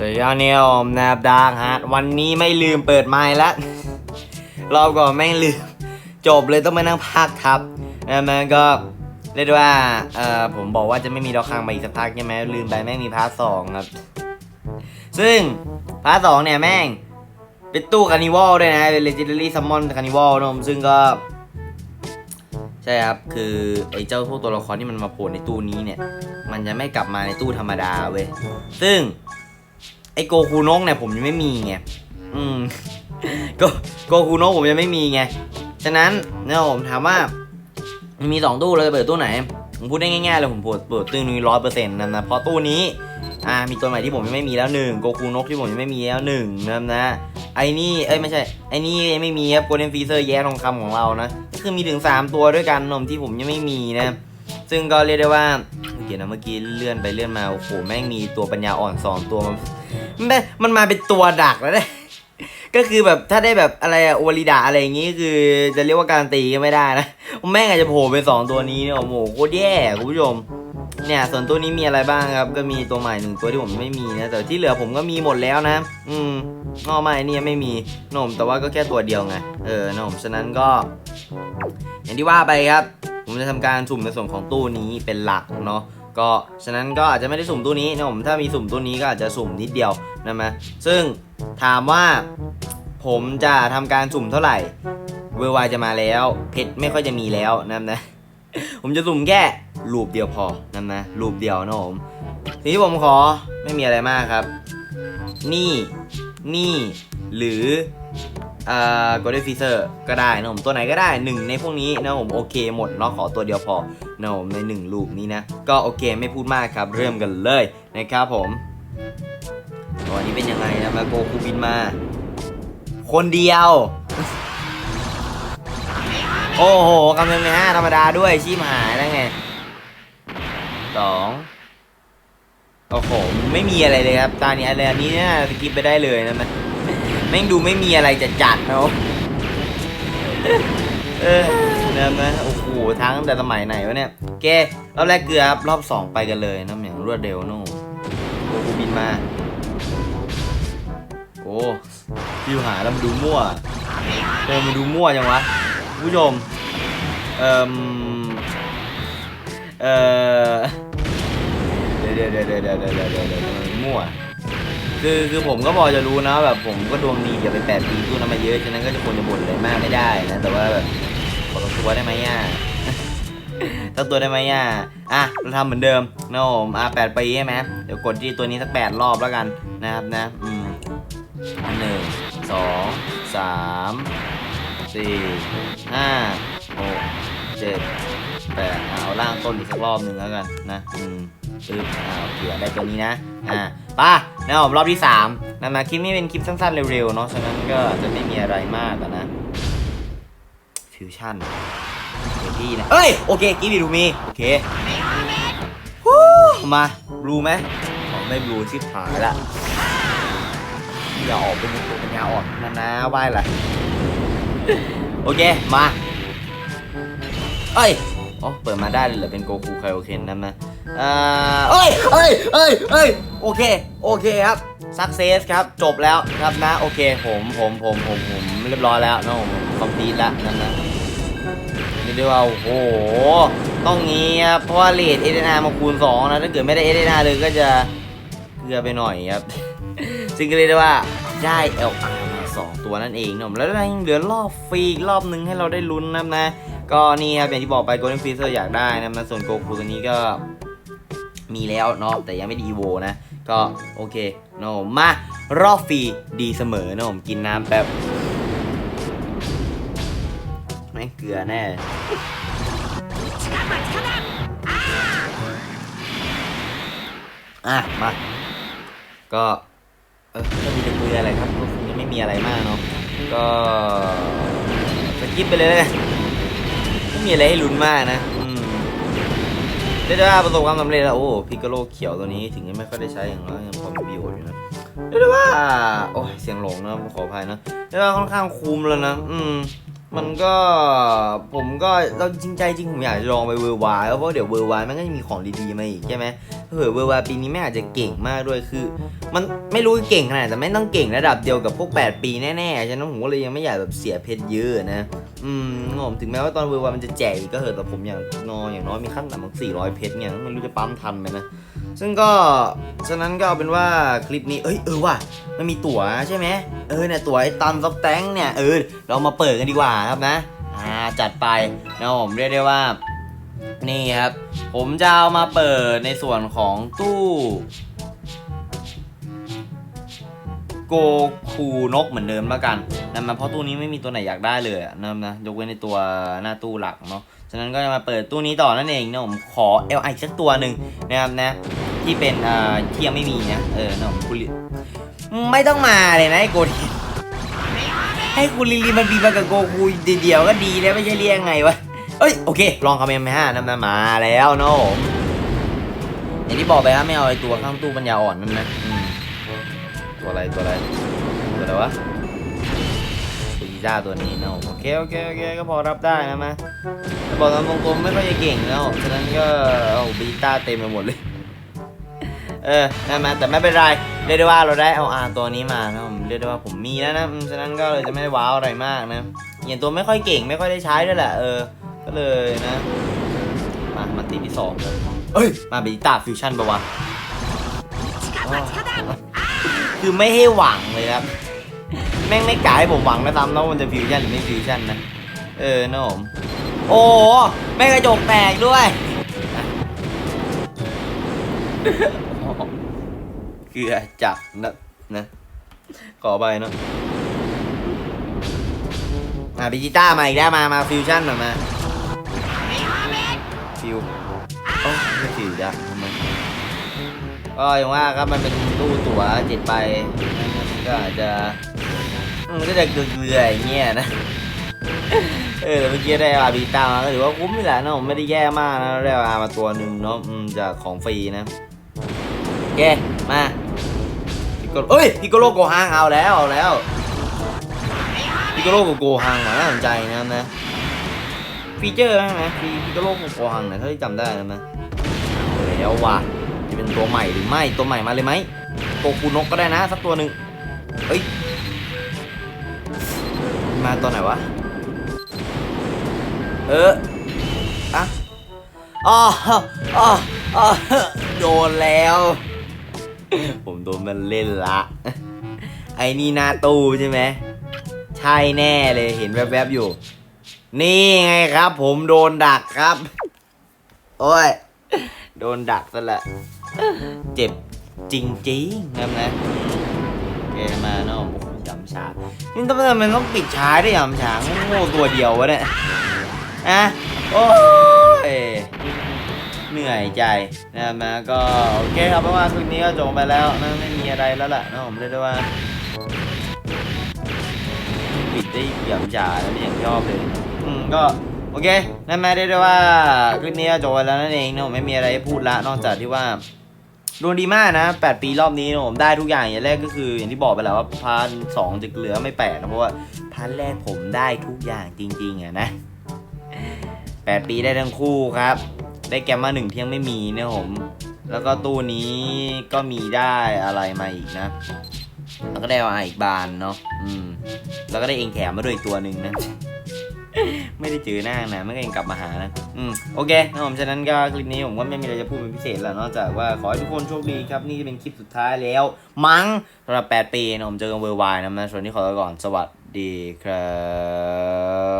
สวัสดีครับเนี่ยผมนะครับดาร์กฮาร์ดวันนี้ไม่ลืมเปิดไมค์แล้วรอบก่อนแม่ลืม จบเลยต้องมานั่งพากย์ทับนะมันก็เรียกว่าเอ่อผมบอกว่าจะไม่มีดอกคางมาอีกสักพักใช่ไหมลืมไปแม่งมีพาร์ทสองครับ ซึ่งพาร์ทสองเนี่ยแม่ง เป็นตู้คานิวัลด้วยนะเป็น legendary summon คานิวัลนะผมซึ่งก็ ใช่ครับ คือไอ้เจ้าพวกตัวละครที่มันมาโผล่ในตู้นี้เนี่ย มันจะไม่กลับมาในตู้ธรรมดาเว้ยซึ่ง ไอโกคูนกเนี่ยผมยังไม่มีไง อืมโกโกคูนกผมยังไม่มีไง ฉะนั้นเนี่ยผมถามว่ามันมีสองตู้เราจะเปิดตู้ไหน ผมพูดได้ง่ายๆเลยผมเปิดเปิดตู้นี้ร้อยเปอร์เซ็นต์นะนะเพราะตู้นี้ อ่า มีตัวใหม่ที่ผมยังไม่มีแล้วหนึ่งโกคูนกที่ผมยังไม่มีแล้วหนึ่งนะนะ ไอ้นี่ เอ้ยไม่ใช่ ไอ้นี่ยังไม่มีครับโกลเด้นฟีเซอร์แย่ทองคำของเรานะก็คือมีถึง3ตัวด้วยกันนมที่ผมยังไม่มีนะ ซึ่งก็เรียกได้ว่าเดี๋ยวนะเมื่อกี้เลื่อนไปเลื่อนมา โอ้โห แม่งมีตัวปัญญาอ่อนสองตัวมัน แม่มันมาเป็นตัวดักแล้วเนี่ยก็คือแบบถ้าได้แบบอะไรอะโอวาริดาอะไรอย่างงี้คือจะเรียกว่าการตีก็ไม่ได้นะแม่งอาจจะโผล่เป็นสองตัวนี้เนี่ยโอ้โหโคตรแย่คุณผู้ชมเนี่ยส่วนตัวนี้มีอะไรบ้างครับ ก็มีตัวใหม่หนึ่งตัวที่ผมไม่มีนะแต่ที่เหลือผมก็มีหมดแล้วนะ อืมนอกมาไอ้นี่ยไม่มีนมแต่ว่าก็แค่ตัวเดียวไงเออนมฉะนั้นก็ อย่างที่ว่าไปครับ ผมจะทำการสุ่มในส่วนของตู้นี้เป็นหลักเนาะ ก็ฉะนั้นก็อาจจะไม่ได้สุ่มตู้นี้นะผมถ้ามีสุ่มตู้นี้ก็อาจจะสุ่มนิดเดียวนะมะซึ่งถามว่าผมจะทำการสุ่มเท่าไหร่เวอร์ไวจะมาแล้ว เพชรไม่ค่อยจะมีแล้วนะนะผมจะสุ่มแค่รูปเดียวพอนะนะรูปเดียวนะผมทีนี้ผมขอไม่มีอะไรมากครับ นี่ นี่ หรือ อ่า golden freezer ก็ได้นะผมตัวไหนก็ได้หนึ่งในพวกนี้นะผมโอเคหมดเนาะขอตัวเดียวพอนะผมในหนึ่งรูปนี้นะก็โอเคไม่พูดมากครับเริ่มกันเลยนะครับผมวันนี้เป็นยังไงนะมาโกคูบินมา คนเดียว โอ้โหกำลังในห้าธรรมดาด้วยชีพหายแล้วไงสองโอ้โหไม่มีอะไรเลยครับตอนนี้อะไรอันนี้เนี่ยสกิปไปได้เลยนะมัน แม่งดูไม่มีอะไรจะจัดเนาะเออนะนะโอ้โหทั้งแต่สมัยไหนวะเนี่ยเกรอบแรกเกือครับรอบสองไปกันเลยน้ำอย่างรวดเร็วนู่นโอ้โหบินมา โอ้ที่หาแล้วมัดูมั่วเออมาดูมั่วจังวะผู้ชมเอ่อเออเดี๋ยวเดี๋ยวเดี๋ยวเดี๋ยวเดี๋ยวเดี๋ยวมั่ว คือคือผมก็พอจะรู้นะแบบผมก็ดวงดีอย่าไปแปดปีตู้นั้นมาเยอะฉะนั้นก็จะควรจะบ่นอะไรมากไม่ได้นะแต่ว่าแบบขอตัวได้ไหมอะตั้งตัวได้ไหมอะอะเราทำเหมือนเดิมนะผมอะแปดปีใช่ไหมเดี๋ยวกดที่ตัวนี้สักแปดรอบแล้วกันนะครับนะอืมหนึ่งสองสามสี่ห้าหกเจ็ดแปดเอาล่างต้นอีกสักรอบหนึ่งแล้วกันนะอืมปึ๊บอ่าโอเคได้ตัวนี้นะอ่าป่ะ นะผมรอบที่สามนะนะคลิปนี้เป็นคลิปสั้นๆเร็วๆเนาะฉะนั้นก็จะไม่มีอะไรมากนะฟิวชั่นเดี๋ยวพี่นะเอ้ยโอเคกิฟต์ดูมีโอเคฮู้มาบลูไหมอ๋อไม่บลูชิบหายละอย่าออกเป็นตัวปัญญาอ่อนนะนะไหวละโอเคมาเอ้ยอ๋อเปิดมาได้เลยเหรอเป็นโกคูไคโอเคนนั่นนะ อ่าเอ้ยเอ้ยเอ้ยเอ้ยโอเค โอเคครับสักเซสครับ จบแล้วครับนะ โอเค ผมผมผมผมผมเรียบร้อยแล้วนะผมคอมพลีทแล้วนั่นนะนี่ด้ว่าโอ้โห ต้องงี้ครับ เพราะว่าเลทเอเดนามาคูณ 2 นะ ถ้าเกิดไม่ได้เอเดนาเลยก็จะเกลือไปหน่อยครับ ซึ่งก็เรียกได้ว่าได้ LR มา 2 ตัวนั่นเองนะผมแล้วยังเหลือรอบฟรีอีกรอบนึงให้เราได้ลุ้นนะนะ ก็นี่ครับอย่างที่บอกไป Golden Freezer อยากได้นะนะส่วนโกคูตัวนี้ก็ มีแล้วเนาะแต่ยังไม่ดีโวนะ ก็โอเคเนาะมารอบฟรีดีเสมอนะผมกินน้ำแบบแม่เกลือแน่อะมาก็เออก็มีแต่คุยอะไรครับก็คงจะไม่มีอะไรมากเนาะก็สกิปไปเลยแล้วกันไม่มีอะไรให้ลุ้นมากนะ อืมได้ได้ว่าประสบความสำเร็จแล้วโอ้พิกโลเขียวตัวนี้ถึงจะไม่ค่อยได้ใช้อย่างน้อยยังพอมีประโยชน์อยู่นะได้ได้ว่าโอ้ยเสียงหลงนะขออภัยนะได้ว่าค่อนข้างคุ้มแล้วนะ อืม มันก็ผมก็เราจริงใจจริงผมอยากจะลองไปเวอร์ไวเพราะเดี๋ยวเวอร์ไวมันก็จะมีของดีๆมาอีกใช่ไหมเผื่อเวอร์ไวปีนี้ไม่อาจจะเก่งมากด้วยคือ มันไม่รู้เก่งขนาดแต่ไม่ต้องเก่งระดับเดียวกับพวก 8 ปีแน่ๆฉะนั้นผมก็เลยยังไม่อยากแบบเสียเพชรเยอะนะอืมผมถึงแม้ว่าตอนเวอร์ไวมันจะแจกอีกก็เหอะแต่ผมอย่างนออย่างน้อยมีขั้นต่ำของ400เพชรเนี่ยไม่รู้จะปั๊มทันไหมนะ ซึ่งก็ฉะนั้นก็เอาเป็นว่าคลิปนี้เอ้ยเออว่ะมันมีตั๋วใช่ไหมเออเนี่ยตั๋วไอ้ตันซับแตงเนี่ยเออเรามาเปิดกันดีกว่าครับนะอ่าจัดไปนะผมเรียกได้ว่านี่ครับ ผมจะเอามาเปิดในส่วนของตู้โกคูนกเหมือนเดิมแล้วกันนะมาเพราะตู้นี้ไม่มีตัวไหนอยากได้เลยนะนะยกเว้นในตัวหน้าตู้หลักเนาะฉะนั้นก็จะมาเปิดตู้นี้ต่อนั่นเองนะผมขอ LI สักตัวหนึ่งนะครับนะ ที่เป็นเอ่าที่ยังไม่มีนะ เออนะคุณลิไม่ต้องมาเลยนะไอ้โกดีให้คุณลิลีมันบีมากับโกคูเดียวก็ดีแล้วไม่ใช่เรียกไงวะ เอ้ยโอเค ลองคอมเมนต์ไหมฮะนะนมาแล้วเนาะผมอย่างที่บอกไปครับไม่เอาไอ้ตัวข้างตู้ปัญญาอ่อนนั่นนะอืมตัวอะไรตัวอะไรตัวอะไรวะปีจ้าตัวนี้เนาะโอเคโอเคโอเคก็พอรับได้นะมะแต่บอกตามตรงๆไม่ค่อยจะเก่งแล้วฉะนั้นก็เอาบีต้าเต็มไปหมดเลย เออนะมาแต่ไม่เป็นไร เรียกได้ว่าเราได้เอาอาตัวนี้มานะผมเรียกได้ว่าผมมีแล้วนะฉะนั้นก็เลยจะไม่ได้ว้าวอะไรมากนะอย่างตัวไม่ค่อยเก่งไม่ค่อยได้ใช้ด้วยแหละเออ ก็เลยนะ มามาตีที่สองเลยเอ้ย มาบีต้าฟิวชั่นปะวะ คือไม่ให้หวังเลยครับ แม่งไม่กลาให้ผมหวังนะตามแล้วมันจะฟิวชั่นหรือไม่ฟิวชั่นนะ เออนะผม โอ้แม่งกระจกแตกด้วย ลือจับนะนะ ขอไปเนาะมาดิจิต้ามาอีกแล้วมา มาฟิวชั่นหน่อยมาฟิวโอ้ไม่ฟิวจ้ะทำไมก็อย่างว่าครับมันเป็นตู้ตั๋วเจ็ดใบมันก็อาจจะมันก็จะเกลืออย่างเงี้ยนะเออแต่เมื่อกี้ได้อาบีตามาก็ถือว่าคุ้มนี่แหละนะผมไม่ได้แย่มากนะได้อามาตัวหนึ่งเนาะจากของฟรีนะโอเคมา โกเอ้ยพิกโกโลโกฮังเอาแล้วเอาแล้วพิกโกโลกับโกฮังน่าสนใจนะนะฟีเจอร์นะนะฟีพิกโกโลกับโกฮังนี่ยเท่าที่จำได้นะนะแล้วว่ะจะเป็นตัวใหม่หรือไม่ตัวใหม่มาเลยไหมโกคูนกก็ได้นะสักตัวหนึ่งเอ้ยมาตัวไหนวะเอออะอ๋ออ๋ออ๋อโดนแล้ว ผมโดนมันเล่นละ ไอ้นี่หน้าตู้ใช่ไหม ใช่แน่เลยเห็นแวบๆอยู่ นี่ไงครับ ผมโดนดักครับ โอ้ย โดนดักซะละ เจ็บจริงๆนะนะโอเคมาเนาะโอ้โหยำชานี่ต้องทำไมมันต้องปิดช้าด้วยยำชาโง่ตัวเดียววะเนี่ยอะโอ้ย เหนื่อยใจนะมาก็โอเคครับเพราะว่าคลิปนี้ก็จบไปแล้วนะไม่มีอะไรแล้วล่ะนะผมเรียกได้ว่าปิดได้ยำชาแล้วไม่อย่างชอบเลยอืมก็โอเคนั่นหมายได้ว่าคลิปนี้ก็จบไปแล้วนั่นเองนะผมไม่มีอะไรให้พูดละนอกจากที่ว่าดวงดีมากนะ 8 ปีรอบนี้นะผมได้ทุกอย่างอย่างแรกก็คืออย่างที่บอกไปแล้วว่าพาร์ทสองจะเหลือไม่แปดนะเพราะว่าพาร์ทแรกผมได้ทุกอย่างจริงๆอะนะ 8 ปีได้ทั้งคู่ครับ ได้แกมมาหนึ่งที่ยังไม่มีนะผม แล้วก็ตู้นี้ก็มีได้อะไรมาอีกนะ แล้วก็ได้มาอีกบานเนาะ อืม แล้วก็ได้เองแถมมาด้วยตัวหนึ่งนะ ไม่ได้เจอหน้านะไม่ก็ยังกลับมาหานะ อืม โอเคนะผมฉะนั้นก็คลิปนี้ผมก็ไม่มีอะไรจะพูดเป็นพิเศษแล้วนอกจากว่าขอให้ทุกคนโชคดีครับ นี่เป็นคลิปสุดท้ายแล้ว มั้งสำหรับ 8 ปีนะผมเจอกันเวอร์ไวนะนะส่วนนี้ขอตัวก่อน สวัสดีครับ